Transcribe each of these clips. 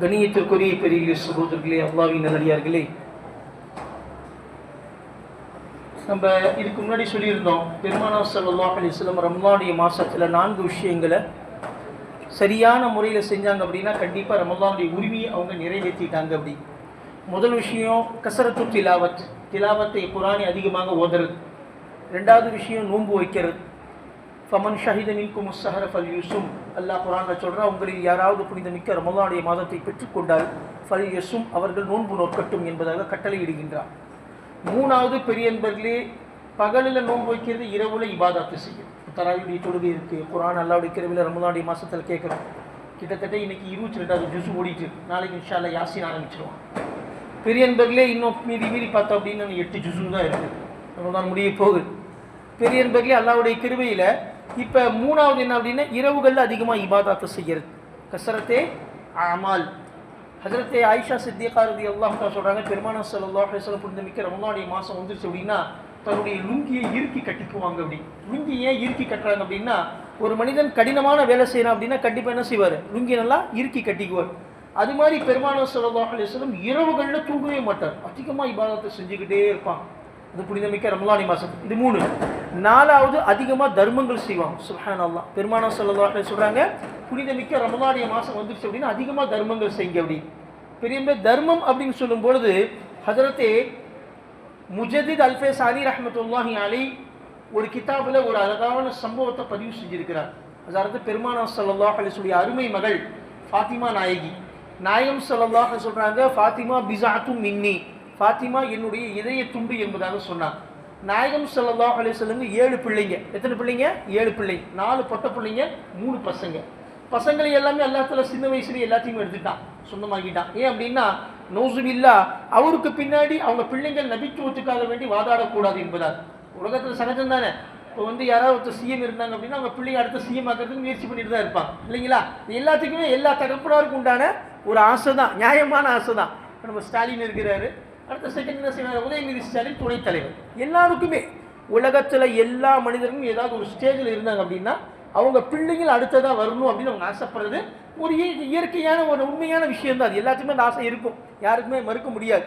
கணியத்திற்குரிய பெரிய சகோதரர்களே அல்லாவின் நல்லடியார்களே. நம்ம இதுக்கு முன்னாடி சொல்லியிருந்தோம் பெருமானா ஸல்லல்லாஹு அலைஹி வஸல்லம் ரமலானுடைய நான்கு விஷயங்களை சரியான முறையில் செஞ்சாங்க அப்படின்னா கண்டிப்பாக ரமலானுடைய உரிமையை அவங்க நிறைவேற்றிட்டாங்க அப்படி. முதல் விஷயம் கசரத்து திலாவத். திலாவத்தை குரானை அதிகமாக ஓதுறது. ரெண்டாவது விஷயம் நோன்பு வைக்கிறது. ஃபமன் ஷஹித மின்கும் ஃபல் யூசும். அல்லாஹ் குரான் சொல்கிறா உங்களில் யாராவது புனிதமிக்க ரமலானுடைய மாதத்தை பெற்றுக்கொண்டால் ஃபல் எஸும் அவர்கள் நோன்பு நோக்கட்டும் என்பதாக கட்டளையிடுகின்றார் மூணாவது பெரியன்பர்களே பகலில் நோன்பு வைக்கிறது இரவுல இபாதாத்து செய்யும். தராயுடைய தொழுகை இருக்குது குரான் அல்லாவுடைய கிரவில் ரமலானுடைய மாதத்தில் கேட்குறோம் கிட்டத்தட்ட இன்னைக்கு இருபத்தி ரெண்டாவது ஜூஸ் ஓடிட்டு நாளைக்கு இன்ஷால்லா யாசின் ஆரம்பிச்சிருவான். பெரியன்பர்களே இன்னும் மீறி மீறி பார்த்தோம் அப்படின்னு எட்டு ஜூஸு தான் இருக்குது ரமலான் முடிய போகுது. பெரியன்பர்களே அல்லாவுடைய கிருவையில் இப்போ மூணாவது என்ன அப்படின்னா இரவுகளில் அதிகமாக இபாதாத்து செய்கிறது கசரத்தே அமால். ஹசரத்தே ஆயிஷா சித்தியகாரதி அல்லாஹா சொல்கிறாங்க பெருமானா ஸல்லல்லாஹு அலைஹி புரிந்து மிக்க ரமலானுடைய மாதம் வந்துருச்சு அப்படின்னா தன்னுடைய லுங்கியை இறுக்கி கட்டிக்குவாங்க அப்படி. லுங்கி ஏன் இறுக்கி கட்டுறாங்க அப்படின்னா ஒரு மனிதன் கடினமான வேலை செய்யறான் அப்படின்னா கண்டிப்பாக என்ன செய்வார்? லுங்கி நல்லா இறுக்கி கட்டிக்குவார். அது மாதிரி பெருமானா ஸல்லல்லாஹு அலைஹி இரவுகளில் தூங்கவே மாட்டார். அதிகமாக இபாதத்தை செஞ்சுக்கிட்டே இருப்பான். இது புனிதமிக்க ரமலானி மாதம் இது மூணு. நாலாவது அதிகமாக தர்மங்கள் செய்வாங்க. சுஹான் அல்லா பெருமானா சொல்லலாம் சொல்கிறாங்க புனிதமிக்க ரமலானிய மாதம் வந்துருச்சு அப்படின்னா அதிகமாக தர்மங்கள் செய்யுங்க அப்படின்னு பெரிய தர்மம் அப்படின்னு சொல்லும் பொழுது ஹதரத்தே முஜதித் அல்ஃபே சாரி ரஹமத்துல்லாஹி அலி ஒரு கிதாபில் ஒரு அழகான சம்பவத்தை பதிவு செஞ்சிருக்கிறார். அதாவது பெருமானா சல்லாஹ் அலிசுடைய அருமை மகள் ஃபாத்திமா நாயகி. நாயகம் சல்லாஹ் சொல்கிறாங்க ஃபாத்திமா பிசாத்தும் மின்னி. ஃபாத்திமா என்னுடைய இதய துண்டு என்பதாக சொன்னார் நாயகம் ஸல்லல்லாஹு அலைஹி ஏழு பிள்ளைங்க. எத்தனை பிள்ளைங்க? ஏழு பிள்ளைங்க. நாலு பொட்ட பிள்ளைங்க மூணு பசங்க. பசங்களை எல்லாமே எல்லாத்துல சின்ன வயசுலேயே எல்லாத்தையும் எடுத்துட்டான் சொந்தமாக்கிட்டான். ஏன் அப்படின்னா நௌசுபில்லா அவருக்கு பின்னாடி அவங்க பிள்ளைங்கள் நபித்துவத்துக்காக வேண்டி வாதாடக்கூடாது என்பதால். உலகத்தில் சகஜம் தானே? இப்போ வந்து யாராவது ஒருத்தர் சிஎம் இருந்தாங்க அப்படின்னா அவங்க பிள்ளைங்க அடுத்த சிஎம் ஆக்கிறதுக்கு முயற்சி பண்ணிட்டு தான் இருப்பாங்க. இல்லைங்களா? எல்லாத்துக்குமே எல்லா தகப்பனாருக்கும் உண்டான ஒரு ஆசை தான் நியாயமான ஆசை தான் இப்போ நம்ம ஸ்டாலின் இருக்கிறாரு. அடுத்த செகண்ட் என்ன செய்வார் உதயநிதி ஸ்டாலின் துணைத் தலைவர். எல்லாருக்குமே உலகத்தில் எல்லா மனிதருக்கும் ஏதாவது ஒரு ஸ்டேஜில் இருந்தாங்க அப்படின்னா அவங்க பிள்ளைங்கள் அடுத்ததாக வரணும் அப்படின்னு அவங்க ஆசைப்படுறது ஒரு இய- இயற்கையான ஒரு உண்மையான விஷயம் தான் அது எல்லாத்துக்குமே அந்த ஆசை இருக்கும். யாருக்குமே மறுக்க முடியாது.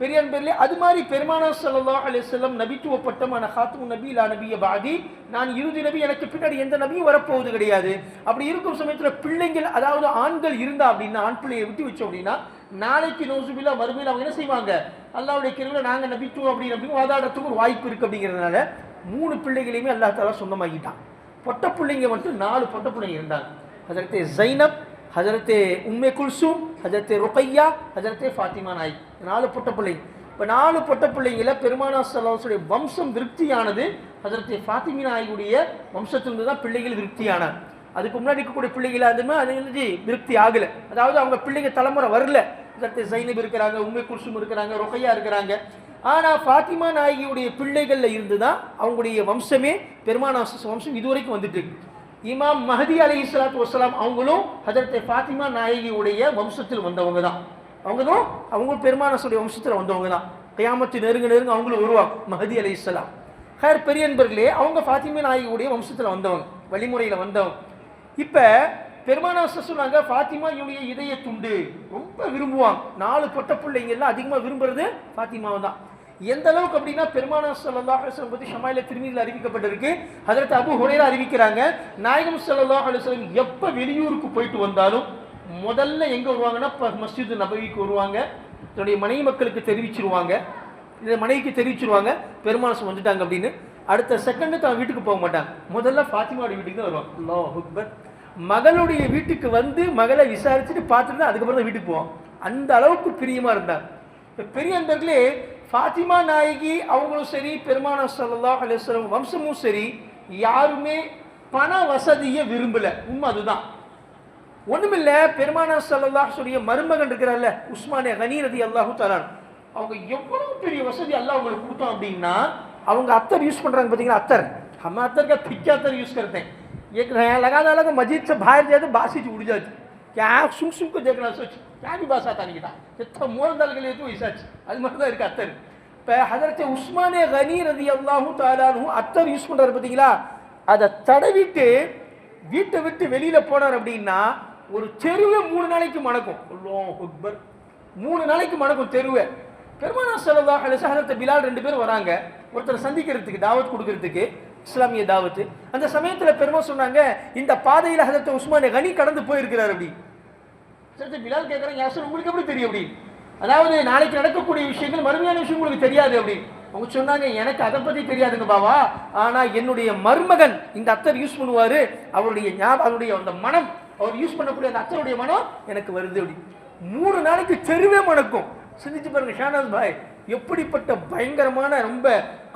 பெரியார் பேர்ல அது மாதிரி பெருமானா சல்லா அலி செல்லம் நபித்துவ பட்டமான ஹாத்தும் நபி லா நபிய பாதி நான் இறுதி நபி எனக்கு பின்னாடி எந்த நபியும் வரப்போவது கிடையாது. அப்படி இருக்கும் சமயத்தில் பிள்ளைங்கள் அதாவது ஆண்கள் இருந்தா அப்படின்னா ஆண் பிள்ளையை விட்டு வச்சோம் அப்படின்னா நாளைக்கு நோசுபில்லா மறுமையில் அவங்க என்ன செய்வாங்க? அல்லாவுடைய கிருவில் நாங்கள் நபித்துவோம் அப்படின்னு அப்படின்னு வாதாடுறதுக்கு ஒரு வாய்ப்பு இருக்குது அப்படிங்கிறதுனால மூணு பிள்ளைகளையுமே அல்லா தாலா சொந்தமாக்கிட்டான். பொட்ட பிள்ளைங்க மட்டும் நாலு பொட்ட பிள்ளைங்க இருந்தாங்க. அதற்கு ஜைனப் ஹஜரத்தே உம்மே குல்சூம் ஹஜரத்தே ருக்கையா ஹஜரத்தே ஃபாத்திமா நாய் நாலு பொட்ட பிள்ளைங்க இப்போ நாலு பொட்ட பிள்ளைங்கள பெருமானா சல்லாசுடைய வம்சம் திருப்தியானது அதற்கு ஃபாத்திமி நாயுடைய வம்சத்திலிருந்து தான் பிள்ளைகள் திருப்தியானார் அதுக்கு முன்னாடி இருக்கக்கூடிய பிள்ளைகளாக இருந்துமே அது வந்து திருப்தி ஆகலை. அதாவது அவங்க பிள்ளைங்க தலைமுறை வரல. ஹஜரத்தே சைனப் இருக்கிறாங்க உண்மை குல்சூம் இருக்கிறாங்க ருக்கையா இருக்கிறாங்க. ஆனால் ஃபாத்திமா நாயகியுடைய பிள்ளைகளில் இருந்து தான் அவங்களுடைய வம்சமே பெருமானா வம்சம் இதுவரைக்கும் வந்துட்டு. இருக்கு இமாம் மஹதி அலி இஸ்லாத்து வசலாம் அவங்களும் ஹதரத்தை ஃபாத்திமா நாயகியுடைய வம்சத்தில் வந்தவங்க தான். அவங்க தான் அவங்க பெருமானசுடைய வம்சத்தில் வந்தவங்க தான் கையாமத்து நெருங்க நெருங்க அவங்களும் வருவாங்க மஹதி அலி இஸ்லாம் ஹேர் பெரியன்பர்களே அவங்க ஃபாத்திமா நாயகியுடைய வம்சத்தில் வந்தவங்க வழிமுறையில் வந்தவங்க. இப்போ பெருமானாச சொன்னாங்க ஃபாத்திமா இவனுடைய இதய துண்டு. ரொம்ப விரும்புவாங்க. நாலு பொட்ட பிள்ளைங்க எல்லாம் அதிகமாக விரும்புறது ஃபாத்திமாவை தான் எந்த அளவுக்கு அப்படின்னா பெருமானா ஸல்லல்லாஹு அலுவலம் பற்றி ஷமாயில திருமதியில் அறிவிக்கப்பட்டிருக்கு. அதற்கு அபு ஹுரேரா அறிவிக்கிறாங்க நாயகம் ஸல்லல்லாஹு அலுவலம் எப்போ வெளியூருக்கு போயிட்டு வந்தாலும் முதல்ல எங்கே வருவாங்கன்னா இப்போ மஸ்ஜிது நபவிக்கு வருவாங்க. தன்னுடைய மனைவி மக்களுக்கு தெரிவிச்சிருவாங்க. இந்த மனைவிக்கு தெரிவிச்சிருவாங்க. பெருமானசம் வந்துட்டாங்க அப்படின்னு. அடுத்த செகண்டு தான் வீட்டுக்கு போக மாட்டாங்க. முதல்ல ஃபாத்திமாவுடைய வீட்டுக்கு தான் வருவாங்க. லோ ஹுக்பர் மகளுடைய வீட்டுக்கு வந்து மகளை விசாரிச்சுட்டு பார்த்துட்டு தான் அதுக்கப்புறம் தான் வீட்டுக்கு போவான். அந்த அளவுக்கு பிரியமாக இருந்தாங்க. இப்போ பெரிய அந்தர்களே ஃபாத்திமா நாயகி அவங்களும் சரி பெருமானா சல்லா அலுவலம் வம்சமும் சரி யாருமே பண வசதியை விரும்பலை. உண்மை அதுதான். ஒண்ணுமில்ல பெருமானா ஸல்லல்லாஹு சொல்லிய மருமகன் இருக்கிறார்ல உஸ்மானிய கனி ரதி அல்லாஹு தலான் அவங்க எவ்வளவு பெரிய வசதி அல்லாஹ் அவங்களுக்கு கொடுத்தோம் அப்படின்னா அவங்க அத்தர் यूज பண்றாங்க பாத்தீங்களா अत्तर हम अत्तर का फिक्का अत्तर यूज करते हैं एक नया लगा डाला तो मस्जिद से बाहर जाए तो बासी उड़ जाती क्या सुम सुम को देखना सोच क्या भी बात आता नहीं था जितना मोर दल के लिए तो ऐसा அது மாதிரி தான் இருக்கு அத்தர் இப்போ ஹதரத்தை உஸ்மானே கனி ரதி அல்லாஹு தாலானு அத்தர் யூஸ் பண்ணுறாரு பார்த்தீங்களா அதை தடவிட்டு வீட்டை விட்டு வெளியில் போனார் அப்படின்னா ஒரு தெருவே மூணு நாளைக்கு மணக்கும். அக்பர். மூணு நாளைக்கு மணக்கும் தெருவே. பெருமானா செலவாக ஹலசஹலத்த பிலால் ரெண்டு பேரும் வராங்க. ஒருத்தர் சந்திக்கிறதுக்கு தாவத் கொடுக்கறதுக்கு இஸ்லாமிய தாவத்து. அந்த சமயத்தில் பெருமா சொன்னாங்க இந்த பாதையில் ஹதரத் உஸ்மான் கனி கடந்து போயிருக்கிறார் அப்படி. சரி பிலால் கேட்குறாங்க யாசர் உங்களுக்கு எப்படி தெரியும் அப்படி? அதாவது நாளைக்கு நடக்கக்கூடிய விஷயங்கள் மறுமையான விஷயம் உங்களுக்கு தெரியாது அப்படி. அவங்க சொன்னாங்க எனக்கு அதை பற்றி தெரியாதுங்க பாவா. ஆனால் என்னுடைய மருமகன் இந்த அத்தர் யூஸ் பண்ணுவார். அவருடைய ஞாபகம் அவருடைய அந்த மனம் அவர் யூஸ் பண்ணக்கூடிய அந்த அச்சனுடைய மனம் எனக்கு வருது அப்படி. மூணு நாளைக்கு தெருவே மணக்கும். சிந்திச்சு பாருங்க ஷானாஸ் பாய். எப்படிப்பட்ட பயங்கரமான ரொம்ப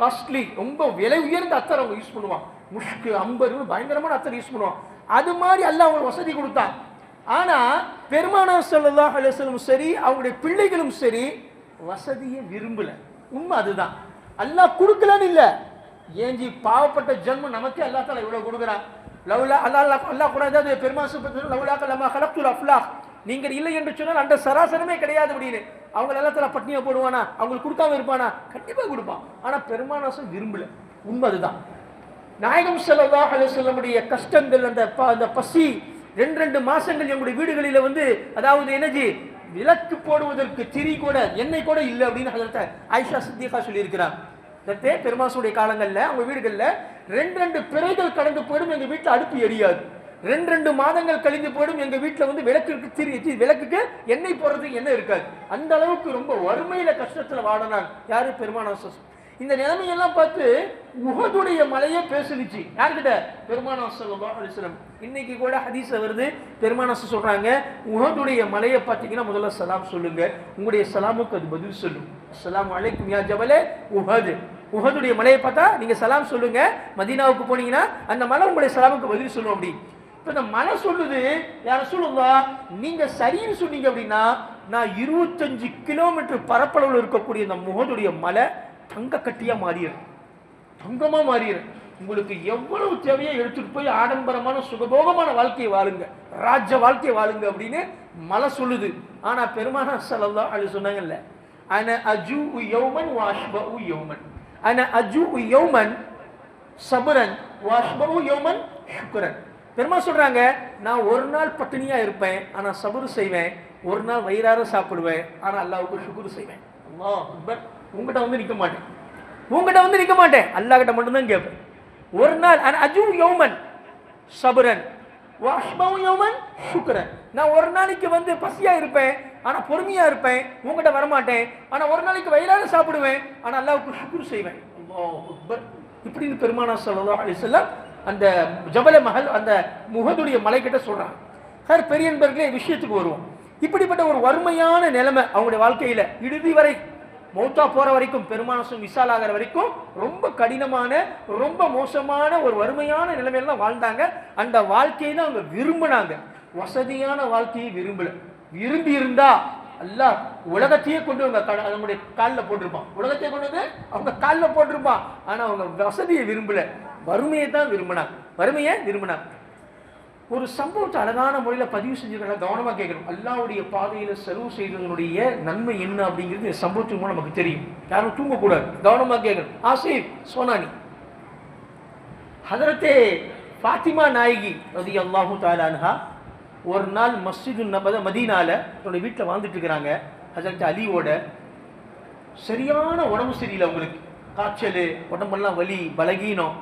காஸ்ட்லி ரொம்ப விலை உயர்ந்த அத்தர் அவங்க யூஸ் பண்ணுவான். முஷ்கு அம்பரு பயங்கரமான அத்தர் யூஸ் பண்ணுவான். அது மாதிரி அல்லாஹ் அவங்களுக்கு வசதி கொடுத்தான். ஆனா பெருமானா ஸல்லல்லாஹு அலுவலும் சரி அவங்களுடைய பிள்ளைகளும் சரி வசதியை விரும்பல. உண்மை அதுதான். அல்லாஹ் கொடுக்கலன்னு இல்லை. ஏஞ்சி பாவப்பட்ட ஜென்மம் நமக்கே அல்லாஹ் தாலா இவ்வளவு கொடுக்குறான். லவ்லா அல்லாஹ் அல்லா கூட ஏதாவது பெருமா லவ்லா கலப்துல் அஃப்லாஹ் நீங்கள் இல்லை என்று சொன்னால் அந்த சராசரமே கிடையாது அப்படின்னு அவங்க எல்லாத்துல பட்னியா போடுவானா? அவங்களுக்கு கொடுக்காம இருப்பானா? கண்டிப்பாக கொடுப்பான். ஆனால் பெருமானாசம் விரும்பல. உண்மை அதுதான் நாயகம் ஸல்லல்லாஹு அலைஹி வஸல்லமுடைய கஷ்டங்கள் அந்த ப- அந்த பசி ரெண்டு ரெண்டு மாசங்கள் எங்களுடைய வீடுகளில் வந்து அதாவது எனர்ஜி விளக்கு போடுவதற்கு திரி கூட எண்ணெய் கூட இல்லை அப்படின்னு ஹஜரத் ஐஷா சித்திகா சொல்லியிருக்கிறாங்க இதே பெருமாசுடைய காலங்களில் அவங்க வீடுகளில் ரெண்டு ரெண்டு பிறைகள் கடந்து போயிடும் எங்க வீட்டுல அடுப்பு எரியாது. ரெண்டு ரெண்டு மாதங்கள் கழிந்து போயிடும் எங்க வீட்டுல வந்து விளக்குக்கு திரி விளக்குக்கு எண்ணெய் போடுறதுக்கு எண்ணெய் இருக்காது. அந்த அளவுக்கு ரொம்ப வறுமையில கஷ்டத்துல வாடினாங்க. யாரு? பெருமானாசம் இந்த நிலைமையெல்லாம் பார்த்து முகத்துடைய மலையே பேசுனுச்சு. யார்கிட்ட? பெருமானாஸ் ஸல்லல்லாஹு இன்னைக்கு கூட ஹதீஸ்ல வருது. பெருமானாஸ் சொல்றாங்க முகத்துடைய மலையை பார்த்தீங்கன்னா முதல்ல சலாம் சொல்லுங்க. உங்களுடைய சலாமுக்கு அது பதில் சொல்லும். சலாம் அலைக்கும் யா ஜபலே உஹது. உஹதுடைய மலையை பார்த்தா நீங்க சலாம் சொல்லுங்க. மதீனாவுக்கு போனீங்கன்னா அந்த மலை உங்களுடைய சலாமுக்கு பதில் சொல்லும் அப்படி. இப்போ இந்த மலை சொல்லுது யார சொல்லுங்க நீங்க சரின்னு சொன்னீங்க அப்படின்னா நான் இருபத்தஞ்சு கிலோமீட்டர் பரப்பளவில் இருக்கக்கூடிய இந்த முகதுடைய மலை தங்க கட்டியாக மாறிடு தங்கமாக மாறிடு உங்களுக்கு எவ்வளவு தேவையோ எடுத்துகிட்டு போய் ஆடம்பரமான சுகபோகமான வாழ்க்கையை வாழுங்க. ராஜ வாழ்க்கையை வாழுங்க அப்படின்னு மலை சொல்லுது. ஆனால் பெருமானா ஸல்லல்லாஹு அது சொன்னாங்கல்ல அன அஜு யௌமன் வாஷ்பு யௌமன். அன அஜு யௌமன் சபரன் வாஷ்பு யௌமன் ஷுக்ரன். பெருமா சொல்கிறாங்க நான் ஒரு நாள் பட்டினியாக இருப்பேன் ஆனால் சபுரு செய்வேன். ஒரு நாள் வயிறார சாப்பிடுவேன் ஆனால் அல்லாவுக்கு சுக்குரு செய்வேன். அல்லாஹ் அக்பர். உங்ககிட்ட வந்து நிற்க மாட்டேன். உங்ககிட்ட வந்து நிற்க மாட்டேன். அல்லாஹ் கிட்ட மட்டும்தான் கேட்பேன் ஒரு நாள் அன அஜு யோமன் சபரன். வாஷ்பவு யோமன் சுக்ரன். நான் ஒரு நாளைக்கு வந்து பசியாக இருப்பேன். ஆனால் பொறுமையாக இருப்பேன். உங்ககிட்ட வரமாட்டேன். ஆனால் ஒரு நாளைக்கு வயிறால சாப்பிடுவேன். ஆனால் அல்லாவுக்கு சுக்குர் செய்வேன். இப்படின்னு பெருமானா சொல்லலாம் அலைஹி சொல்ல அந்த ஜபல மகள் அந்த முகதுடைய மலைக்கிட்ட சொல்கிறாங்க சார் பெரியன்பர்களே விஷயத்துக்கு வருவோம். இப்படிப்பட்ட ஒரு வறுமையான நிலைமை அவங்களுடைய வாழ்க்கையில் இறுதி வரை மௌத்தா போற வரைக்கும் பெருமானசும் விசால் ஆகிற வரைக்கும் ரொம்ப கடினமான ரொம்ப மோசமான ஒரு வறுமையான நிலைமையில தான் வாழ்ந்தாங்க. அந்த வாழ்க்கையை தான் அவங்க விரும்பினாங்க. வசதியான வாழ்க்கையை விரும்பல. விரும்பி இருந்தா அல்ல உலகத்தையே கொண்டு அவங்க அவங்களுடைய காலில் போட்டிருப்பான். உலகத்தையே கொண்டு வந்து அவங்க காலில் போட்டிருப்பான். ஆனால் அவங்க வசதியை விரும்பல. வறுமையை தான் விரும்பினாங்க. வறுமையை விரும்பினாங்க. ஒரு சம்பவத்தை அழகான முறையில் பதிவு செஞ்சுக்கலாம் கவனமாக கேட்கணும். அல்லாவுடைய பாதையில் செலவு செய்ததனுடைய நன்மை என்ன அப்படிங்கிறது இந்த சம்பவத்தின் மூலம் நமக்கு தெரியும். யாரும் தூங்கக்கூடாது. கவனமாக கேட்கணும். ஆசிப் சோனானி. ஹதரத்தே ஃபாத்திமா நாயகி ரதி அல்லாஹூ தாலான்ஹா ஒரு நாள் மஸ்ஜிது நபத மதீனால தன்னோட வீட்டில் வாழ்ந்துட்டு இருக்கிறாங்க. ஹசரத் அலியோட சரியான உடம்பு சரியில்லை அவங்களுக்கு. காய்ச்சல் உடம்பெல்லாம் வலி பலகீனம்.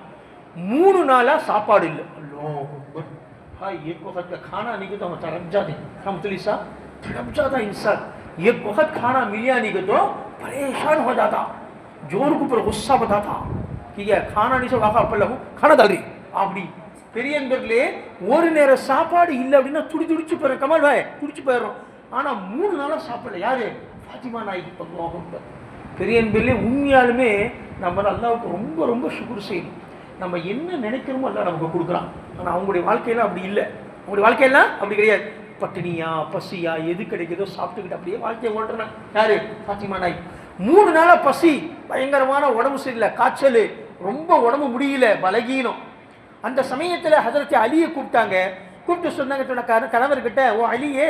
மூணு நாளாக சாப்பாடு இல்லை. अल्लाह अकबर हाँ एक वक्त का खाना नहीं तो हम तड़प जाते रहमतुल्लाह साहब तड़प जाता इंसान एक वक्त खाना मिलिया नहीं तो परेशान हो जाता जोर के ऊपर गुस्सा बताता कि ये खाना नहीं से वाका पल्ला हूँ खाना डाल रही அப்படி பெரியவர்களே ஒரு நேரம் சாப்பாடு இல்லை அப்படின்னா துடி துடிச்சு போயிடும் கமல் பாய் துடிச்சு போயிடுறோம் ஆனா மூணு நாளா சாப்பிடல யாரு ஃபாத்திமா நாய்க்கு அல்லாஹ் அக்பர் பெரியன்பர்களே உண்மையாலுமே நம்ம அல்லாவுக்கு ரொம்ப ரொம்ப சுக்குர் செய்யணும் நம்ம என்ன நினைக்கிறோமோ எல்லாம் நமக்கு கொடுக்குறான் ஆனால் அவங்களுடைய வாழ்க்கையெல்லாம் அப்படி இல்லை. அவங்களுடைய வாழ்க்கையெல்லாம் அப்படி கிடையாது. பட்டினியா பசியா எது கிடைக்குதோ சாப்பிட்டுக்கிட்டு அப்படியே வாழ்க்கையை ஓட்டுறான் யாரு? பாத்திமா நாய். மூணு நாளாக பசி பயங்கரமான உடம்பு சரியில்லை காய்ச்சல் ரொம்ப உடம்பு முடியல பலகீனம். அந்த சமயத்தில் ஹஜரத் அலியை கூப்பிட்டாங்க. கூப்பிட்டு சொன்னாங்க சொன்ன கணவர்கிட்ட ஓ அலியே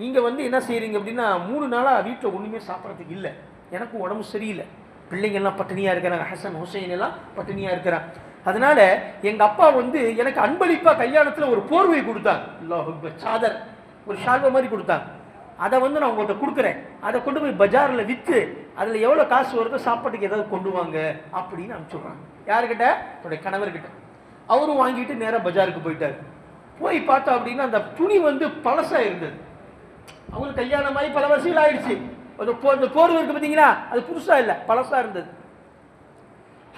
நீங்கள் வந்து என்ன செய்கிறீங்க அப்படின்னா மூணு நாளாக வீட்டில் ஒன்றுமே சாப்பிட்றதுக்கு இல்லை. எனக்கு உடம்பு சரியில்லை. பிள்ளைங்க எல்லாம் இருக்கிறாங்க. ஹசன் ஹுசைன் எல்லாம் பட்டினியாக இருக்கிறான். அதனால எங்க அப்பா வந்து எனக்கு அன்பளிப்பா கல்யாணத்துல ஒரு போர்வை கொடுத்தாங்க சாதர். ஒரு ஷால்வை மாதிரி கொடுத்தாங்க அதை வந்து நான் உங்கள்கிட்ட கொடுக்குறேன். அதை கொண்டு போய் பஜாரில் விற்று அதில் எவ்வளோ காசு வருதோ சாப்பாட்டுக்கு ஏதாவது கொண்டு வாங்க அப்படின்னு அனுப்பிச்சுட்றாங்க. யாருக்கிட்ட என்னுடைய கணவர்கிட்ட. அவரும் வாங்கிட்டு நேராக பஜாருக்கு போயிட்டார். போய் பார்த்தோம் அப்படின்னா அந்த துணி வந்து பழசாக இருந்தது. அவங்களுக்கு கல்யாணம் ஆகி பல வருஷங்கள் ஆயிடுச்சு. அந்த போ அந்த போர்வை இருக்குது பார்த்தீங்கன்னா அது புதுசாக இல்லை பழசாக இருந்தது.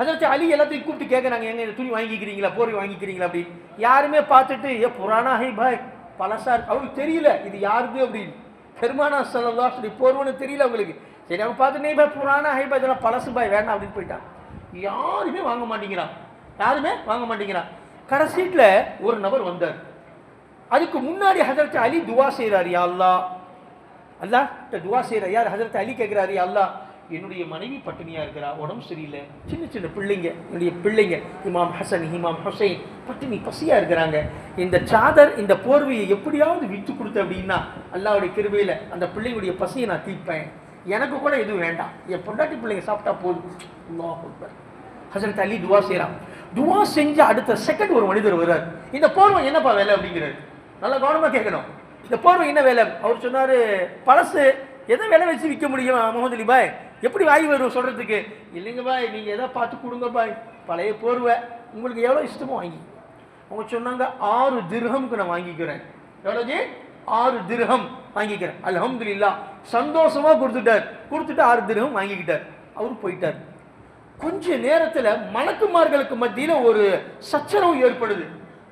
ஹஜரத் அலி எல்லாத்தையும் கூப்பிட்டு கேட்குறாங்க எங்க இந்த துணி வாங்கிக்கிறீங்களா? போர்வை வாங்கிக்கிறீங்களா? அப்படின்னு. யாருமே பார்த்துட்டு ஏ புராணா ஹை பாய் பழசா இருக்கு. அவருக்கு தெரியல இது யாருது? அப்படின்னு. பெருமானா சல்லா சொல்லி போர்வன்னு தெரியல அவங்களுக்கு. சரி அவங்க பார்த்து நீ பாய் புராணா ஹை பாய் இதெல்லாம் பழசு பாய் வேண்டாம் அப்படின்னு போயிட்டான். யாருமே வாங்க மாட்டேங்கிறான். யாருமே வாங்க மாட்டேங்கிறான். கடைசீட்டில் ஒரு நபர் வந்தார். அதுக்கு முன்னாடி ஹஜரத் அலி துவா செய்கிறார் யா அல்லா அல்லா துவா செய்கிறார் யார்? ஹஜரத் அலி கேட்குறாரு யா அல்லா என்னுடைய மனைவி பட்டினியாக இருக்கிறா? உடம்பு சரியில்லை. சின்ன சின்ன பிள்ளைங்க என்னுடைய பிள்ளைங்க இமாம் ஹசன் இமாம் ஹுசைன் பட்டினி பசியாக இருக்கிறாங்க. இந்த சாதர் இந்த போர்வையை எப்படியாவது விற்று கொடுத்த அப்படின்னா அல்லாவுடைய கிருபையில அந்த பிள்ளைங்களுடைய பசியை நான் தீர்ப்பேன். எனக்கு கூட எதுவும் வேண்டாம். என் பொண்டாட்டி பிள்ளைங்க சாப்பிட்டா போதும். ஹசன் அக்பர். அலி துவா செய்கிறான் துவா செஞ்ச அடுத்த செகண்ட் ஒரு மனிதர் வருவார் இந்த போர்வை என்னப்பா வேலை அப்படிங்கிறாரு? நல்லா கவனமாக கேட்கணும். இந்த போர்வை என்ன வேலை? அவர் சொன்னார் பழசு எதை விலை வச்சு விற்க முடியும் முகமது அலி பாய்? எப்படி வாங்கி வரும் சொல்கிறதுக்கு இல்லைங்க பாய் நீங்கள் எதை பார்த்து கொடுங்க பாய். பழைய போர்வை. உங்களுக்கு எவ்வளோ இஷ்டமோ வாங்கி. அவங்க சொன்னாங்க ஆறு திருகம்க்கு நான் வாங்கிக்கிறேன். எவ்வளோஜி ஆறு திருகம் வாங்கிக்கிறேன். அல்ஹம்துலில்லாஹ். சந்தோஷமாக கொடுத்துட்டார். கொடுத்துட்டு ஆறு திருகம் வாங்கிக்கிட்டார். அவர் போயிட்டார். கொஞ்ச நேரத்தில் மலக்குமார்களுக்கு மத்தியில் ஒரு சச்சரவு ஏற்படுது.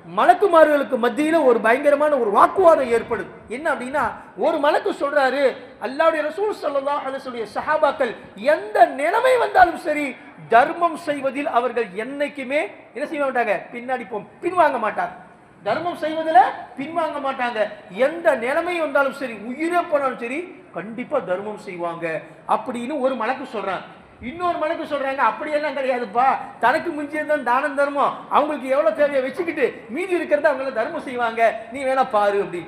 மலக்குமார்களுக்கு மத்தியில் ஒரு பயங்கரமான ஒரு வாக்குவாதம் ஏற்படுது. என்ன அப்படின்னா ஒரு மலக்கு சொல்றாரு அல்லாவுடைய ரசூல் சொல்லலாம் அலசுடைய சஹாபாக்கள் எந்த நிலைமை வந்தாலும் சரி தர்மம் செய்வதில் அவர்கள் என்னைக்குமே என்ன செய்ய மாட்டாங்க? பின்னாடி போ பின்வாங்க மாட்டாங்க. தர்மம் செய்வதில் பின்வாங்க மாட்டாங்க. எந்த நிலைமை வந்தாலும் சரி உயிரே போனாலும் சரி கண்டிப்பாக தர்மம் செய்வாங்க. அப்படின்னு ஒரு மலக்கு சொல்கிறான் இன்னொரு மலக்கு சொல்கிறாங்க அப்படியெல்லாம் கிடையாதுப்பா. தனக்கு மிஞ்சியதான் தானம் தர்மம். அவங்களுக்கு எவ்வளோ தேவையை வச்சுக்கிட்டு மீதி இருக்கிறத அவங்கள தர்மம் செய்வாங்க. நீ வேணா பாரு அப்படி.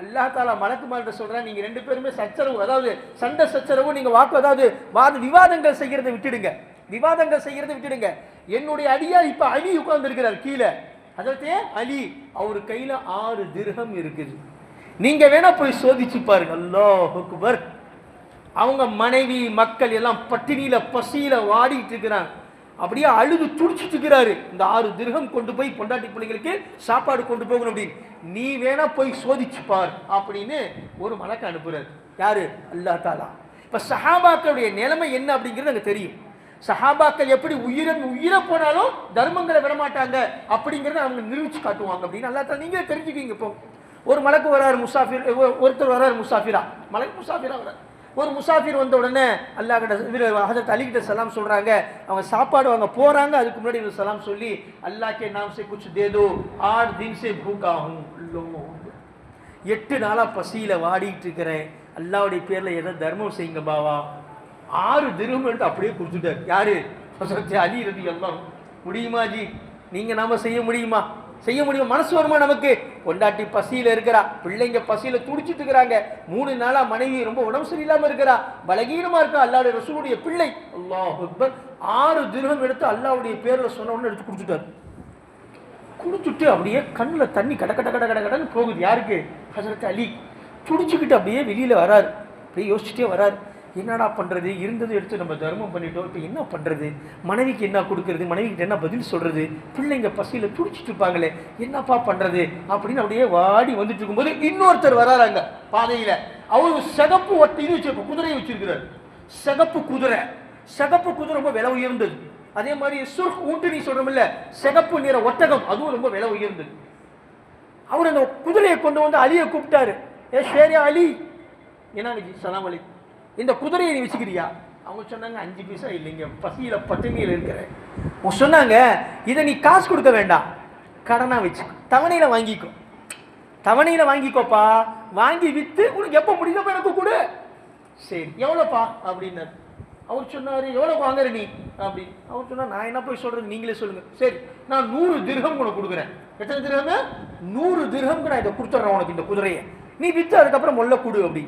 அல்லாஹ் தாலா மலக்குமார்கிட்ட சொல்கிறேன் நீங்கள் ரெண்டு பேருமே சச்சரவு அதாவது சண்டை சச்சரவு நீங்கள் வாக்கு அதாவது வாத விவாதங்கள் செய்கிறத விட்டுடுங்க. விவாதங்கள் செய்கிறத விட்டுடுங்க. என்னுடைய அடியார் இப்போ அலி உட்கார்ந்துருக்கிறார் கீழே. அதே அலி அவர் கையில் ஆறு திருகம் இருக்குது. நீங்கள் வேணால் போய் சோதிச்சு பாருங்க. அல்லாஹ் அக்பர். அவங்க மனைவி மக்கள் எல்லாம் பட்டினியில் பசியில் வாடிட்டு இருக்கிறாங்க. அப்படியே அழுது துடிச்சிட்டு இருக்கிறாரு. இந்த ஆறு திருகம் கொண்டு போய் பொண்டாட்டி பிள்ளைங்களுக்கு சாப்பாடு கொண்டு போகணும் அப்படின்னு. நீ வேணா போய் சோதிச்சு பார் அப்படின்னு ஒரு மலக்கு அனுப்புறாரு. யாரு? அல்லா தாலா. இப்போ சஹாபாக்களுடைய நிலைமை என்ன அப்படிங்கிறது எனக்கு தெரியும். சஹாபாக்கள் எப்படி உயிரன் உயிரை போனாலும் தர்மங்களை விடமாட்டாங்க அப்படிங்கிறத அவங்க நிரூபிச்சு காட்டுவாங்க அப்படின்னு அல்லா தாலா. நீங்களே தெரிஞ்சுக்கிங்க இப்போ. ஒரு மலக்கு வராரு முசாஃபிர் ஒருத்தர் வராரு முசாஃபிரா. மலக்கு முசாஃபிரா வராரு. ஒரு முசாஃபிர் வந்த உடனே அல்லா கிட்ட இவர் ஹசரத் அலி கிட்ட சலாம் சொல்கிறாங்க அவங்க சாப்பாடு வாங்க போகிறாங்க அதுக்கு முன்னாடி இவர் சலாம் சொல்லி அல்லாக்கே நாம் சே குச் தே ஆறு தின் சே பூக்காகும். எட்டு நாளாக பசியில் வாடிக்கிட்டு இருக்கிறேன். அல்லாவுடைய பேரில் எதை தர்மம் செய்யுங்க பாவா. ஆறு திருமென்ட்டு அப்படியே கொடுத்துட்டார். யார்? ஹசரத் அலி ரதி எல்லாம் முடியுமா ஜி? நீங்கள் நாம் செய்ய முடியுமா? செய்ய முடியும்? மனசு வருமா நமக்கு? பொண்டாட்டி பசியில இருக்கிறா. பிள்ளைங்க பசியில துடிச்சிட்டு இருக்கிறாங்க. மூணு நாளாக மனைவி ரொம்ப உடம்பு சரியில்லாமல் இருக்கிறா. பலகீனமாக இருக்கா. அல்லாவுடைய ரசூலுடைய பிள்ளை. அல்லாஹ் ஆறு தினம் எடுத்து அல்லாவுடைய பேரில் சொன்ன எடுத்து கொடுத்துட்டார் குடிச்சுட்டு அப்படியே கண்ணில் தண்ணி கட கட கட கட கடன்னு போகுது. யாருக்கு? ஹசரத் அலி. துடிச்சுக்கிட்டு அப்படியே வெளியில் வராரு. அப்படியே யோசிச்சுட்டே வராரு. என்னடா பண்ணுறது இருந்ததை எடுத்து நம்ம தர்மம் பண்ணிட்டோம். இப்போ என்ன பண்ணுறது மனைவிக்கு என்ன கொடுக்கறது? மனைவிக்கு என்ன பதில் சொல்றது? பிள்ளைங்க பசியில துடிச்சிட்டு இருப்பாங்களே என்னப்பா பண்ணுறது அப்படின்னு அப்படியே வாடி வந்துட்டு இருக்கும்போது இன்னொருத்தர் வராறாங்க பாதையில். அவரு சிகப்பு ஒட்டி வச்சிருக்க குதிரையை வச்சிருக்கிறார். சிகப்பு குதிரை. சிகப்பு குதிரை ரொம்ப விலை உயர்ந்தது. அதே மாதிரி சுர்க் ஊட்டு நீ சொல்கிறோம்ல சிகப்பு நிற ஒட்டகம் அதுவும் ரொம்ப விலை உயர்ந்தது. அவர் அந்த குதிரையை கொண்டு வந்து அலியை கூப்பிட்டாரு. ஏ ஷேரியா அலி. என்ன சலாம் அலி இந்த குதிரையை நீ வச்சுக்கிறியா? அவங்க சொன்னாங்க அஞ்சு பைசா இல்லைங்க பசியில் பட்டினியில் இருக்கிறேன். அவங்க சொன்னாங்க இதை நீ காசு கொடுக்க வேண்டாம். கடனாக வச்சு தவணையில் வாங்கிக்கோ. தவணையில் வாங்கிக்கோப்பா. வாங்கி விற்று உனக்கு எப்போ முடியுதோ எனக்கு கொடு. சரி எவ்வளோப்பா? அப்படின்னாரு. அவர் சொன்னார் எவ்வளோ வாங்குற நீ? அப்படி. அவர் சொன்னார் நான் என்ன போய் சொல்கிறது நீங்களே சொல்லுங்கள் சரி நான் நூறு திருகம் உனக்கு கொடுக்குறேன். எத்தனை திருகம் நூறு திருகம் நான் இதை கொடுத்துட்றேன் உனக்கு இந்த குதிரையை. நீ விற்று அதுக்கப்புறம் மொல்ல கொடு அப்படி.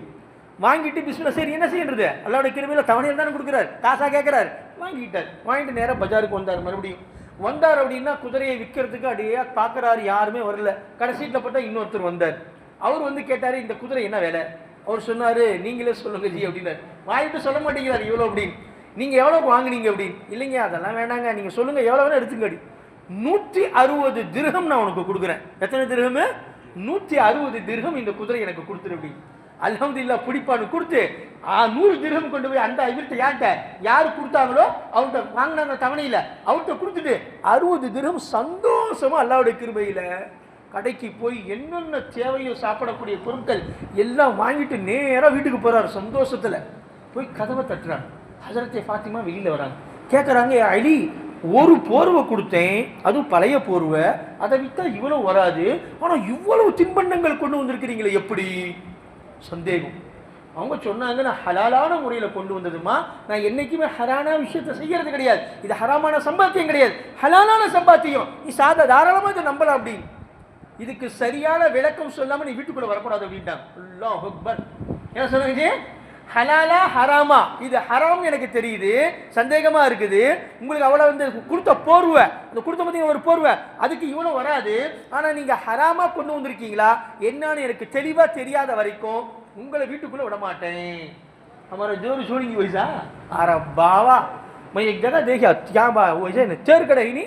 வாங்கிட்டு பிஸ்னஸ் சரி என்ன செய்யறது? அல்லாவுடைய கிருமையில் தவணையில் தானே கொடுக்குறாரு. காசாக கேட்குறாரு. வாங்கிட்டார். வாங்கிட்டு நேராக பஜாருக்கு வந்தார். மறுபடியும் வந்தார் அப்படின்னா குதிரையை விற்கிறதுக்கு அப்படியே பார்க்குறாரு யாருமே வரல. கடைசீட்டில் பார்த்தா இன்னொருத்தர் வந்தார். அவர் வந்து கேட்டார் இந்த குதிரை என்ன வேலை? அவர் சொன்னார் நீங்களே சொல்லுங்க ஜி அப்படின்னாரு. வாங்கிட்டு சொல்ல மாட்டேங்கிறார் இவ்வளோ அப்படின்னு. நீங்கள் எவ்வளோக்கு வாங்குனீங்க? அப்படின்னு. இல்லைங்க அதெல்லாம் வேண்டாங்க. நீங்கள் சொல்லுங்கள் எவ்வளோ வேணால் எடுத்துங்க. நூற்றி அறுபது திருகம் நான் உனக்கு கொடுக்குறேன். எத்தனை திருகம்? நூற்றி அறுபது திருகம் இந்த குதிரை எனக்கு கொடுத்துரு அப்படின்னு. அல்ஹம்துலில்லா பிடிப்பான்னு கொடுத்து நூறு திருகம் கொண்டு போய் அந்த இவர்கிட்ட யார்கிட்ட யார் கொடுத்தாங்களோ அவர்கிட்ட வாங்கினாங்க தவணையில். அவர்கிட்ட கொடுத்துட்டு அறுபது திருகம் சந்தோஷமா அல்லாவுடைய கிருபையில் கடைக்கு போய் என்னென்ன தேவையோ சாப்பிடக்கூடிய பொருட்கள் எல்லாம் வாங்கிட்டு நேராக வீட்டுக்கு போகிறார் சந்தோஷத்தில். போய் கதவை தட்டுறாங்க ஹசரத்தை ஃபாத்திமா வெளியில் வராங்க. கேட்குறாங்க அலி ஒரு போர்வை கொடுத்தேன். அதுவும் பழைய போர்வை. அதை விற்றா இவ்வளோ வராது. ஆனால் இவ்வளவு தின்பண்டங்கள் கொண்டு வந்திருக்கிறீங்களே எப்படி? சந்தேகம். அவங்க சொன்னாங்க நான் ஹலாலான முறையில் கொண்டு வந்ததுமா நான் என்னைக்குமே ஹரான விஷயத்தை செய்கிறது கிடையாது. இது ஹராமான சம்பாத்தியம் கிடையாது. ஹலாலான சம்பாத்தியம். நீ சாத தாராளமாக இதை நம்பலாம் அப்படின்னு இதுக்கு சரியான விளக்கம் சொல்லாமல் நீ வீட்டுக்குள்ளே வரக்கூடாது அப்படின்ட்டாங்க ஃபுல்லாக அக்பர். என்ன சொன்னாங்க ஹலாலா ஹராமா இது ஹராம் எனக்கு தெரியுது சந்தேகமா இருக்குது உங்களுக்கு அவ்வளவு வந்து கொடுத்த போர்வை இந்த கொடுத்த பார்த்தீங்கன்னா ஒரு போர்வை அதுக்கு இவ்வளவு வராது ஆனா நீங்க ஹராமா கொண்டு வந்திருக்கீங்களா என்னன்னு எனக்கு தெளிவா தெரியாத வரைக்கும் உங்களை வீட்டுக்குள்ள விட மாட்டேன் हमारा जोर छोड़ेंगी वैसा अरे बाबा मैं एक जगह देखा क्या बा वैसे न तेर कड़े ही नहीं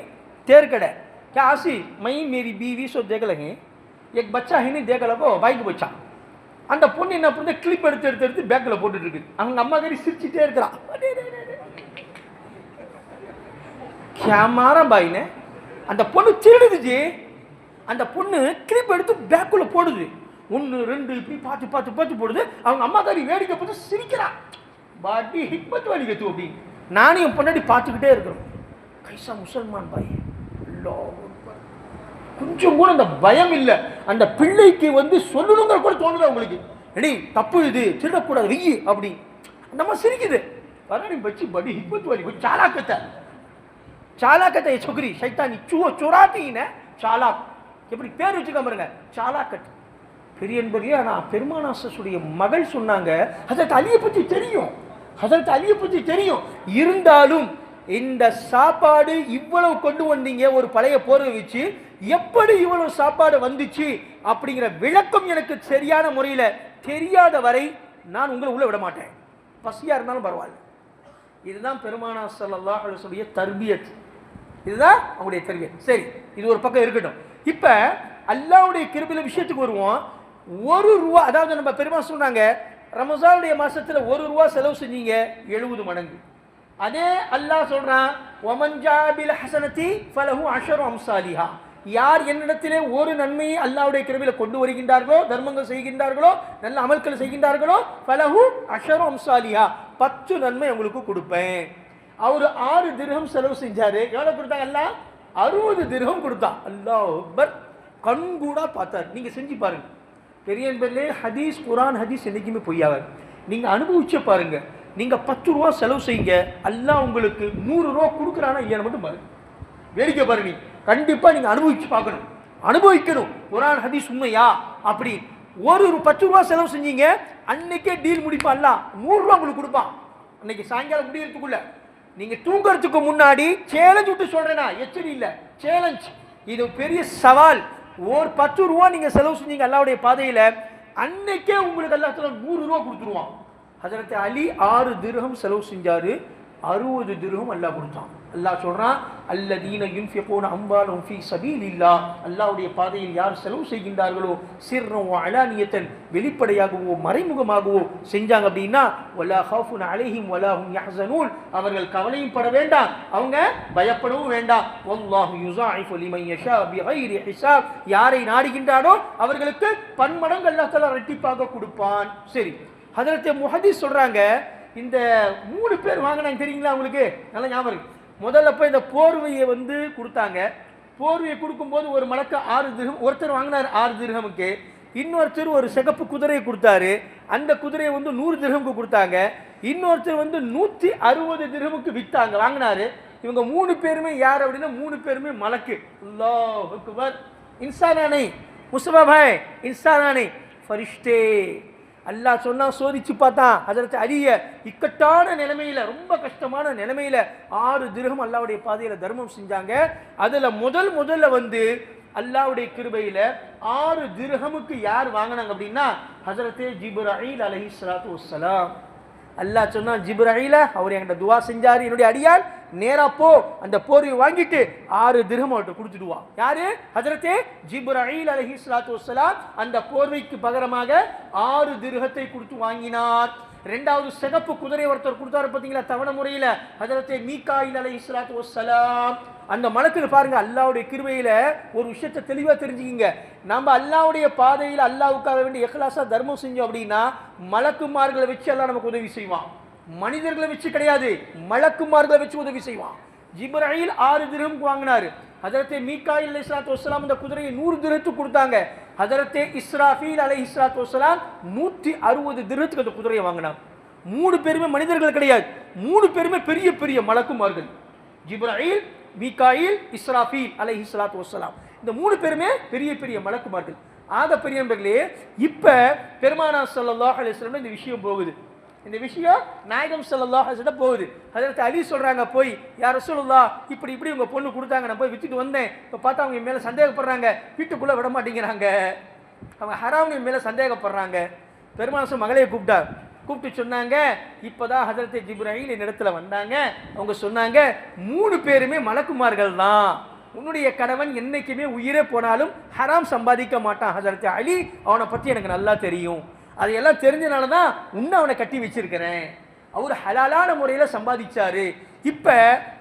तेर कड़े क्या आसी मैं मेरी बीवी सो देख लगे एक बच्चा ही नहीं देख लगो बाइक बच्चा அந்த பொண்ணு என்ன பண்ணுது? கிளிப் எடுத்து எடுத்து எடுத்து பேக்கில் போட்டுட்டு இருக்குது அவங்க அம்மா கறி சிரிச்சுட்டே இருக்கிறா. கேமாரா பாயினே. அந்த பொண்ணு திருடுதுச்சு அந்த பொண்ணு கிளிப் எடுத்து பேக்குள்ளே போடுது. ஒன்று ரெண்டு இப்படி பார்த்து பார்த்து பார்த்து போடுது. அவங்க அம்மா கறி வேடிக்கை பார்த்து சிரிக்கிறா. பாட்டி ஹிக்மத் வழி கத்து அப்படின்னு நானும் என் பொன்னாடி பார்த்துக்கிட்டே இருக்கிறோம். கைசா முசல்மான் பாய். லோ. கொஞ்சம் கூட அந்த பயம் இல்லை. அந்த பிள்ளைக்கு வந்து சொல்லணுங்கிற கூட தோணுது அவங்களுக்கு எடி தப்பு இது திருடக்கூடாது வெயி அப்படி. நம்ம சிரிக்குது. பரணி பச்சி படி ஹிக்மத் வாலி சாலா கத்த சாலா கத்த சைத்தானி சுவ சுராத்தின சாலாக். எப்படி பேர் வச்சுக்க பாருங்க சாலா கட் பெரியன்படியா நான் பெருமானாசஸுடைய மகள் சொன்னாங்க. அதற்கு அலியை பற்றி தெரியும். அதற்கு அலியை பற்றி தெரியும். இருந்தாலும் இந்த சாப்பாடு இவ்வளவு கொண்டு வந்தீங்க ஒரு பழைய போரை வச்சு எப்படி இவ்வளவு சாப்பாடு வந்துச்சு அப்படிங்கிற விளக்கம் எனக்கு சரியான முறையில் தெரியாத வரை நான் உங்களை உள்ள விட மாட்டேன். பசியா இருந்தாலும் பரவாயில்ல. இதுதான் பெருமானா ஸல்லல்லாஹு அலுவலிய தர்பியத். இதுதான் அவங்களுடைய தர்பியத். சரி இது ஒரு பக்கம் இருக்கட்டும். இப்போ அல்லாஹ்வுடைய கிருபில விஷயத்துக்கு வருவோம். ஒரு ரூபா அதாவது நம்ம பெருமா சொன்னாங்க ரமசானுடைய மாசத்துல ஒரு ரூபா செலவு செஞ்சீங்க எழுபது மடங்கு. அதே அல்லாஹ் சொல்றான் ஒமன்ஜாபில் ஹசனத்தி ஃபலஹு அஷரு அம்சாலிஹா. யார் என்னிடத்திலே ஒரு நன்மையை அல்லாவுடைய கிருபையில கொண்டு வருகின்றார்களோ தர்மங்கள் செய்கின்றார்களோ நல்ல அமல்கள் செய்கின்றார்களோ பலகு அஷரும் அம்சாலியா பத்து நன்மை உங்களுக்கு கொடுப்பேன். அவர் ஆறு திருகம் செலவு செஞ்சாரு. எவ்வளவு கொடுத்தாங்க அல்லாஹ் அறுபது திருகம் கொடுத்தான் அல்லாஹ் அக்பர். கண்கூடா பார்த்தார். நீங்க செஞ்சு பாருங்க. பெரிய என்பதிலே ஹதீஸ் குரான் ஹதீஸ் என்னைக்குமே பொய்யாவார் நீங்க அனுபவிச்சு பாருங்க. நீங்க பத்து ரூபா செலவு செய்யுங்க. அல்லா உங்களுக்கு நூறு ரூபா கொடுக்குறானா இல்லையான்னு மட்டும் பாருங்க. வேடிக்கை பாருங்க கண்டிப்பாக நீங்கள் அனுபவித்து பார்க்கணும். அனுபவிக்கணும். குரான் ஹதீஸ் உண்மையா? அப்படி. ஒரு ஒரு பத்து ரூபா செலவு செஞ்சீங்க அன்னைக்கே டீல் முடிப்பான்ல. நூறுரூவா உங்களுக்கு கொடுப்பான். அன்னைக்கு சாயங்காலம் முடியறதுக்குள்ள. நீங்கள் தூங்குறதுக்கு முன்னாடி சேலஞ்ச் விட்டு சொல்கிறேன்னா எச்சரி இல்லை. சேலஞ்ச் இது பெரிய சவால். ஒரு பத்து ரூபா நீங்கள் செலவு செஞ்சீங்க அல்லாவுடைய பாதையில் அன்னைக்கே உங்களுக்கு எல்லாத்துல நூறு ரூபா கொடுத்துருவான். ஹஜரத் அலி ஆறு திருகம் செலவு செஞ்சாரு. அறுபது திருகம் அல்லாஹ் கொடுத்தான். அல்லாஹ் சொல்றான் அல்லதீன அம்பாலும் ஃபி சபீல் இல்லா அல்லாஹ்வுடைய பாதையில் யார் செலவு செய்கின்றார்களோ சிர்ரம் அலானியத்தன் வெளிப்படையாகவோ மறைமுகமாகவோ செஞ்சாங்க அப்படின்னா ஒலா ஹாஃபுன் அலைஹிம் ஒலாஹும் ஹும் அவர்கள் கவலையும் பட வேண்டாம். அவங்க பயப்படவும் வேண்டாம். ஒல்லாஹு யுஸாஇஃபு லிமன் யஷா பிகைரி ஹிசாப் யாரை நாடுகின்றானோ அவர்களுக்கு பன்மடங்கு அல்லாஹ் தலா ரெட்டிப்பாக கொடுப்பான். சரி ஹதரத் முஹதீஸ் சொல்கிறாங்க இந்த மூணு பேர் வாங்கினாங்க தெரியுங்களா உங்களுக்கு? நல்லா ஞாபகம் முதல்ல போய் இந்த போர்வையை வந்து கொடுத்தாங்க. போர்வையை கொடுக்கும்போது ஒரு மலக்கு ஆறு திருகம் ஒருத்தர் வாங்கினார் ஆறு திருகமுக்கு இன்னொருத்தர் ஒரு சிகப்பு குதிரையை கொடுத்தாரு. அந்த குதிரையை வந்து நூறு திருகமுக்கு கொடுத்தாங்க. இன்னொருத்தர் வந்து நூற்றி அறுபது திருகமுக்கு விற்றாங்க வாங்கினாரு. இவங்க மூணு பேருமே யார் அப்படின்னா மூணு பேருமே மலக்கு. அல்லாஹ் அக்பர். இன்சானானே முஸ்தபா பாய் இன்சானானே. ஃபரிஷ்டே. அல்லாஹ் சொன்னால் சோதிச்சு பார்த்தான் அதற்கு அரிய இக்கட்டான நிலைமையில் ரொம்ப கஷ்டமான நிலைமையில் ஆறு திருகம் அல்லாவுடைய பாதையில் தர்மம் செஞ்சாங்க. அதில் முதல் முதல்ல வந்து அல்லாவுடைய கிருபையில் ஆறு திருகமுக்கு யார் வாங்கினாங்க அப்படின்னா ஹசரத்தே ஜிபுராயில் அலஹி சலாத்து வசலாம் அல்லாஹ் சொன்னால் ஜிப்ராஹில அவர் என்கிட்ட துவா செஞ்சார் என்னுடைய அடியால் நேரா போ. அந்த போர்வையை வாங்கிட்டு ஆறு திருகம் அவர்கிட்ட கொடுத்துடுவான் யாரு? ஹஜரத்தே ஜிப்ராஹில் அலஹி சலாத்து வசலாம் அந்த போர்வைக்கு பகரமாக ஆறு திருகத்தை கொடுத்து வாங்கினார். ரெண்டாவது சிகப்பு குதிரை ஒருத்தர் கொடுத்தாரு பார்த்தீங்களா? தவணை முறையில். ஹஜரத்தே மீகாயில் அலை இஸ்லாத்து வசலாம் அந்த மலத்தில் பாருங்க அல்லாவுடைய கிருவையில் ஒரு விஷயத்தை தெளிவா தெரிஞ்சுக்கிங்க. நம்ம அல்லாவுடைய பாதையில் அல்லாவுக்காக வேண்டிய எஹ்லாசா தர்மம் செஞ்சோம் அப்படின்னா மலக்குமார்களை வச்சு எல்லாம் நமக்கு உதவி செய்வான். மனிதர்களை வச்சு கிடையாது மலக்குமார்களை வச்சு உதவி செய்வான். ஜிப்ராஹில் ஆறு திரம் வாங்கினாரு. ஹதரத்தே மீகாயில் அலை இஸ்லாத்து வசலாம் இந்த குதிரையை நூறு திரத்துக்கு கொடுத்தாங்க. ஹதரத்தே இஸ்ராஃபீல் அலை இஸ்லாத்து வசலாம் நூற்றி அறுபது திரத்துக்கு அந்த குதிரையை வாங்கினாங்க. மூணு பேருமே மனிதர்கள் கிடையாது. மூணு பேருமே பெரிய பெரிய மலக்குமார்கள். ஜிப்ராஹில் மீகாயில் இஸ்ராஃபீல் அலை இஸ்லாத்து வசலாம் இந்த மூணு பேருமே பெரிய பெரிய மலக்குமார்கள். ஆக பெரியவர்களே இப்போ பெருமானா ஸல்லல்லாஹு அலிஸ்லாம் இந்த விஷயம் போகுது. இந்த விஷயம் நாயகம் சொல்லலா அலைஹி போகுது. ஹஜரத் அலி சொல்கிறாங்க போய் யார் சொல்லலா இப்படி இப்படி உங்கள் பொண்ணு கொடுத்தாங்க. நான் போய் வித்துட்டு வந்தேன். இப்போ பார்த்தா அவங்க மேலே சந்தேகப்படுறாங்க. வீட்டுக்குள்ளே விட மாட்டேங்கிறாங்க. அவங்க ஹராம் மேலே சந்தேகப்படுறாங்க. பெருமானசம் மகளையை கூப்பிட்டார் கூப்பிட்டு சொன்னாங்க இப்போ தான் ஹஜரத் ஜிப்ராஹில் இடத்துல வந்தாங்க. அவங்க சொன்னாங்க மூணு பேருமே மலக்குமார்கள் தான். உன்னுடைய கணவன் என்றைக்குமே உயிரே போனாலும் ஹராம் சம்பாதிக்க மாட்டான். ஹஜரத் அலி அவனை பற்றி எனக்கு நல்லா தெரியும். அதையெல்லாம் தெரிஞ்சனால தான் உன்னை அவனை கட்டி வச்சிருக்கிறேன். அவர் ஹலாலான முறையில் சம்பாதிச்சாரு. இப்போ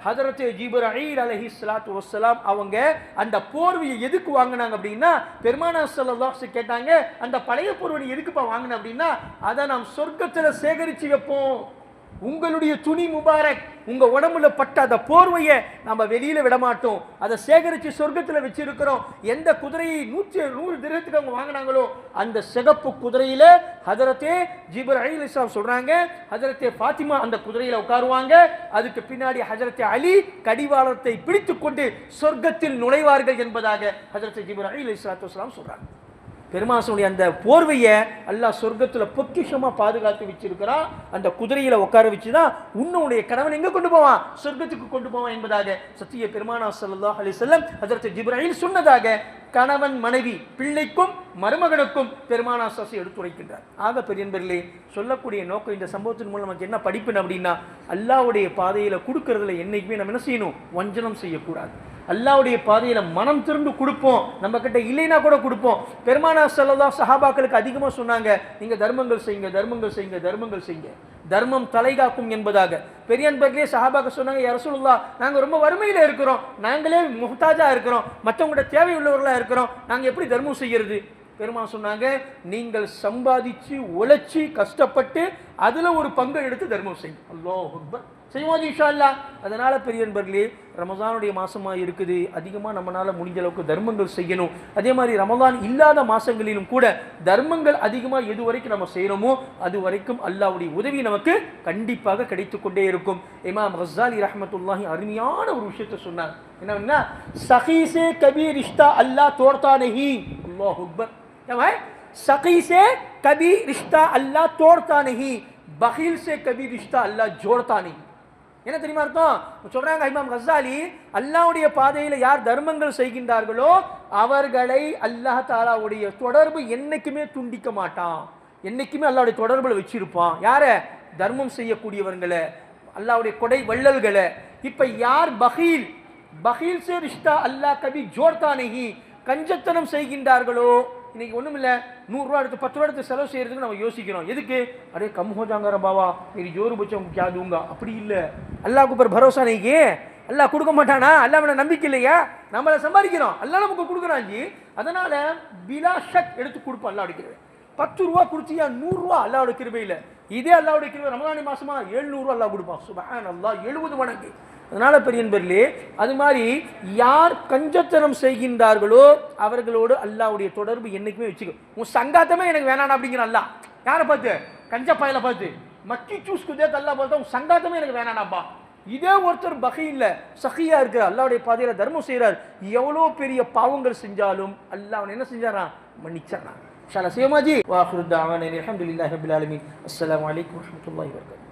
ஹதரத் ஜீபர் அலீர் அலஹி சலாத்து வசலாம் அவங்க அந்த போர்வையை எதுக்கு வாங்கினாங்க அப்படின்னா பெருமானா சல்லாஸ் கேட்டாங்க அந்த பழைய போர்வை எதுக்குப்பா வாங்கின அப்படின்னா அதை நாம் சொர்க்கத்தில் சேகரித்து வைப்போம். உங்களுடைய துணி முபாரக் உங்கள் உடம்புல பட்ட அந்த போர்வையை நம்ம வெளியில் விட மாட்டோம் அதை சேகரித்து சொர்க்கத்தில் வச்சிருக்கிறோம். எந்த குதிரையை நூற்றி நூறு திரகத்துக்கு அவங்க வாங்கினாங்களோ அந்த சிகப்பு குதிரையில் ஹதரத்தே ஜிப்ராஹில் இஸ்லாம் சொல்கிறாங்க ஹதரத்தே ஃபாத்திமா அந்த குதிரையில் உட்காருவாங்க. அதுக்கு பின்னாடி ஹஜரத்தே அலி கடிவாளத்தை பிடித்து கொண்டு சொர்க்கத்தில் நுழைவார்கள் என்பதாக ஹஜரத்தே அலி இஸ்லாத்து வஸ்லாம் சொல்கிறாங்க பெருமாசனுடைய அந்த போர்வையை அல்லாஹ் சொர்க்கத்தில் பொக்கிஷமாக பாதுகாத்து வச்சிருக்கிறான் அந்த குதிரையில் உட்கார வச்சு தான் உன்னுடைய கணவன் எங்கே கொண்டு போவான்? சொர்க்கத்துக்கு கொண்டு போவான் என்பதாக சத்திய பெருமானா சல்லா அலி செல்லம் அதற்கு ஜிப்ராஹில் சொன்னதாக கணவன் மனைவி பிள்ளைக்கும் மருமகனுக்கும் பெருமானா சசி எடுத்துரைக்கின்றார். ஆக பெரியன்பர்களே சொல்லக்கூடிய நோக்கம் இந்த சம்பவத்தின் மூலம் நமக்கு என்ன படிப்புன்னு அப்படின்னா அல்லாஹ்வுடைய பாதையில் கொடுக்கறதுல என்னைக்குமே நம்ம என்ன செய்யணும்? வஞ்சனம் செய்யக்கூடாது. அல்லாவுடைய பாதையில் மனம் திரும்பி கொடுப்போம். நம்ம கிட்ட இல்லைன்னா கூட கொடுப்போம். பெருமானா செல்லதா சஹாபாக்களுக்கு அதிகமாக சொன்னாங்க நீங்கள் தர்மங்கள் செய்யுங்க தர்மங்கள் செய்யுங்க தர்மங்கள் செய்யுங்க. தர்மம் தலைகாக்கும் என்பதாக. பெரியன்பர்களே சஹாபாக்க சொன்னாங்க அரசுல்லா நாங்கள் ரொம்ப வறுமையில் இருக்கிறோம். நாங்களே முஹ்தாஜா இருக்கிறோம். மற்றவங்களோட தேவை உள்ளவர்களாக இருக்கிறோம். நாங்கள் எப்படி தர்மம் செய்கிறது பெருமா சொன்னாங்க நீங்கள் சம்பாதிச்சு உழைச்சி கஷ்டப்பட்டு அதில் ஒரு பங்கு எடுத்து தர்மம் செய்யும் அல்லோ அக்பர். செய்வோம் இன்ஷா அல்லா அதனால் பெரியன்பர்களே ரமதானுடைய மாதமாக இருக்குது. அதிகமாக நம்மளால் முடிஞ்ச அளவுக்கு தர்மங்கள் செய்யணும். அதே மாதிரி ரமதான் இல்லாத மாதங்களிலும் கூட தர்மங்கள் அதிகமாக எது வரைக்கும் நம்ம செய்கிறோமோ அது வரைக்கும் அல்லாவுடைய உதவி நமக்கு கண்டிப்பாக கிடைத்து கொண்டே இருக்கும். இமாம் ஹசாலி ரஹமத்துல்லாஹி அருமையான ஒரு விஷயத்த சொன்னார். என்ன சஹீசே கபீர் இஷ்டா அல்லா தோர்த்தா நஹி. அல்லாஹ் அக்பர். சகீசே கபீர் இஷ்டா அல்லா தோர்த்தா நஹி. பகில் சே கபீர் இஷ்டா அல்லா ஜோடத்தா நஹி. என்ன தெரியுமா அர்த்தம்? சொல்றாங்க இமாம் கசாலி அல்லாவுடைய பாதையில் யார் தர்மங்கள் செய்கின்றார்களோ அவர்களை அல்லாஹ் தாலாவுடைய தொடர்பு என்னைக்குமே துண்டிக்க மாட்டான். என்னைக்குமே அல்லாவுடைய தொடர்பில் வச்சிருப்பான். யாரை? தர்மம் செய்யக்கூடியவர்களை அல்லாவுடைய கொடை வள்ளல்களை. இப்போ யார் பகீல்? பகீல் சே ரிஷ்தா அல்லாஹ் கபி ஜோர்தானகி கஞ்சத்தனம் செய்கின்றார்களோ இன்றைக்கி ஒன்றும் இல்லை. நூறுரூவா எடுத்து பத்து ரூபா எடுத்து செலவு செய்கிறதுக்கு நம்ம யோசிக்கிறோம். எதுக்கு? அடே கம் ஹோஜாங்கிற பாவா. நீ ஜோரு பச்சம் கியா தூங்க அப்படி இல்லை. அல்லாவுக்கு கூப்பர் பரோசா நீக்கு அல்லா கொடுக்க மாட்டானா? அல்லா மேலே நம்பிக்கை இல்லையா? நம்மளை சம்பாதிக்கிறோம். அல்லா நமக்கு கொடுக்குறான் ஜி. அதனால் பிலாஷக் எடுத்து கொடுப்போம் அல்லா அடிக்கிறது பத்து ரூபா கொடுத்தியா நூறுரூவா அல்லாவோட கிருபையில். இதே அல்லாவோட கிருபை ரமலானி மாதமாக எழுநூறுவா அல்லா கொடுப்பான். சுபஹான் அல்லா எழுபது மடங்கு. அதனால பெரியன்பர்களே அது மாதிரி யார் கஞ்சத்தனம் செய்கின்றார்களோ அவர்களோடு அல்லாவுடைய தொடர்பு என்னைக்குமே வச்சுக்கோ உன் சங்காத்தமே எனக்கு வேணாம் அப்படிங்கிற அல்லா. யாரை பார்த்து? கஞ்ச பயலை பார்த்து. மக்கி சூஸ் குதே தல்லா பார்த்தா உன் சங்காத்தமே எனக்கு வேணானாப்பா இதே ஒருத்தர் பகை இல்ல சகியா இருக்கிற அல்லாவுடைய பாதையில தர்மம் செய்கிறார் எவ்வளோ பெரிய பாவங்கள் செஞ்சாலும் அல்லா அவனை என்ன செஞ்சாரான் மன்னிச்சாரான் இன்ஷா அல்லாஹ் செய்வோமா ஜி? வாஹிரு தாவானா அஸ்லாம் வலைக்கம் வரமத்துல்லாஹி அஸ்ஸலாமு